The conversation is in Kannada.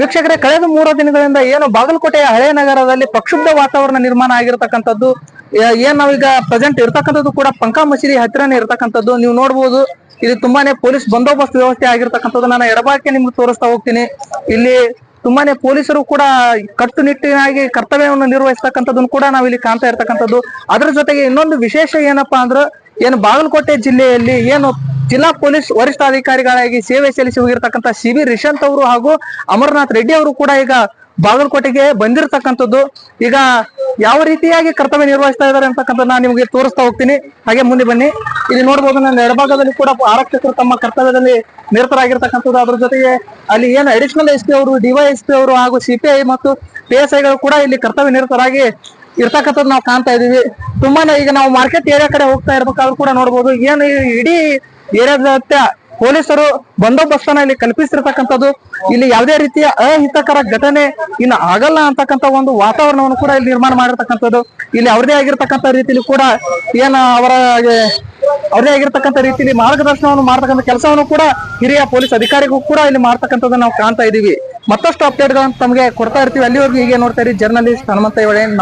ವೀಕ್ಷಕರೇ, ಕಳೆದ ಮೂರು ದಿನಗಳಿಂದ ಏನು ಬಾಗಲಕೋಟೆಯ ಹಳೆ ನಗರದಲ್ಲಿ ಪ್ರಕ್ಷುಬ್ಧ ವಾತಾವರಣ ನಿರ್ಮಾಣ ಆಗಿರತಕ್ಕಂಥದ್ದು ಏನ್ ನಾವೀಗ ಪ್ರೆಸೆಂಟ್ ಇರ್ತಕ್ಕಂಥದ್ದು ಕೂಡ ಪಂಕಾ ಮಸೀದಿ ಹತ್ತಿರನೇ ಇರ್ತಕ್ಕಂಥದ್ದು. ನೀವು ನೋಡ್ಬೋದು, ಇಲ್ಲಿ ತುಂಬಾನೇ ಪೊಲೀಸ್ ಬಂದೋಬಸ್ತ್ ವ್ಯವಸ್ಥೆ ಆಗಿರ್ತಕ್ಕಂಥದ್ದು. ನಾನು ಎಡಬಾಕೆ ನಿಮ್ಗೆ ತೋರಿಸ್ತಾ ಹೋಗ್ತೀನಿ. ಇಲ್ಲಿ ತುಂಬಾನೇ ಪೊಲೀಸರು ಕೂಡ ಕಟ್ಟುನಿಟ್ಟಿನಾಗಿ ಕರ್ತವ್ಯವನ್ನು ನಿರ್ವಹಿಸ್ತಕ್ಕಂಥದ್ದನ್ನು ಕೂಡ ನಾವು ಇಲ್ಲಿ ಕಾಣ್ತಾ ಇರ್ತಕ್ಕಂಥದ್ದು. ಅದರ ಜೊತೆಗೆ ಇನ್ನೊಂದು ವಿಶೇಷ ಏನಪ್ಪಾ ಅಂದ್ರೆ, ಏನು ಬಾಗಲಕೋಟೆ ಜಿಲ್ಲೆಯಲ್ಲಿ ಏನು ಜಿಲ್ಲಾ ಪೊಲೀಸ್ ವರಿಷ್ಠಾಧಿಕಾರಿಗಳಾಗಿ ಸೇವೆ ಸಲ್ಲಿಸಿ ಹೋಗಿರ್ತಕ್ಕಂಥ ಸಿ ಬಿ ರಿಶಾಂತ್ ಅವರು ಹಾಗೂ ಅಮರನಾಥ್ ರೆಡ್ಡಿ ಅವರು ಕೂಡ ಈಗ ಬಾಗಲಕೋಟೆಗೆ ಬಂದಿರತಕ್ಕಂಥದ್ದು. ಈಗ ಯಾವ ರೀತಿಯಾಗಿ ಕರ್ತವ್ಯ ನಿರ್ವಹಿಸ್ತಾ ಇದ್ದಾರೆ ಅಂತಕ್ಕಂಥ ನಾನು ನಿಮಗೆ ತೋರಿಸ್ತಾ ಹೋಗ್ತೀನಿ. ಹಾಗೆ ಮುಂದೆ ಬನ್ನಿ. ಇಲ್ಲಿ ನೋಡಬಹುದು ನನ್ನ ಎಡಭಾಗದಲ್ಲಿ ಕೂಡ ಆರಕ್ಷಕರು ತಮ್ಮ ಕರ್ತವ್ಯದಲ್ಲಿ ನಿರತರಾಗಿರ್ತಕ್ಕಂಥದ್ದು. ಅದ್ರ ಜೊತೆಗೆ ಅಲ್ಲಿ ಏನು ಅಡಿಷನಲ್ ಎಸ್ ಪಿ ಅವರು ಡಿವೈಎಸ್ಪಿ ಅವರು ಹಾಗೂ ಸಿಪಿಐ ಮತ್ತು ಪಿ ಎಸ್ ಐಗಳು ಕೂಡ ಇಲ್ಲಿ ಕರ್ತವ್ಯ ನಿರತರಾಗಿ ಇರ್ತಕ್ಕಂಥದ್ದು ನಾವು ಕಾಣ್ತಾ ಇದೀವಿ ತುಂಬಾನೇ ಈಗ ನಾವು ಮಾರ್ಕೆಟ್ ಏರಿಯಾ ಕಡೆ ಹೋಗ್ತಾ ಇರ್ಬೇಕಾದ್ರೂ ಕೂಡ ನೋಡಬಹುದು ಏನು ಇಡೀ ಏರಿಯಾದ ಪೊಲೀಸರು ಬಂದೋಬಸ್ತನ ಇಲ್ಲಿ ಕಲ್ಪಿಸಿರ್ತಕ್ಕಂಥದ್ದು. ಇಲ್ಲಿ ಯಾವುದೇ ರೀತಿಯ ಅಹಿತಕರ ಘಟನೆ ಇನ್ನು ಆಗಲ್ಲ ಅಂತಕ್ಕಂಥ ಒಂದು ವಾತಾವರಣವನ್ನು ಕೂಡ ಇಲ್ಲಿ ನಿರ್ಮಾಣ ಮಾಡಿರ್ತಕ್ಕಂಥದ್ದು. ಇಲ್ಲಿ ಅವ್ರದೇ ಆಗಿರ್ತಕ್ಕಂಥ ರೀತಿಯಲ್ಲಿ ಕೂಡ ಏನ ಅವರ, ಅವ್ರದೇ ಆಗಿರ್ತಕ್ಕಂಥ ರೀತಿಯಲ್ಲಿ ಮಾರ್ಗದರ್ಶನವನ್ನು ಮಾಡ್ತಕ್ಕಂಥ ಕೆಲಸವನ್ನು ಕೂಡ ಹಿರಿಯ ಪೊಲೀಸ್ ಅಧಿಕಾರಿಗೂ ಕೂಡ ಇಲ್ಲಿ ಮಾಡ್ತಕ್ಕಂಥದ್ದು ನಾವು ಕಾಣ್ತಾ ಇದೀವಿ ಮತ್ತಷ್ಟು ಅಪ್ಡೇಟ್ಗಳನ್ನು ತಮಗೆ ಕೊಡ್ತಾ ಇರ್ತೀವಿ. ಅಲ್ಲಿವರೆಗೂ ಹೀಗೆ ನೋಡ್ತಾ ಇರಿ. ಜರ್ನಲಿಸ್ಟ್ ಹನುಮಂತ ಇವಳೆ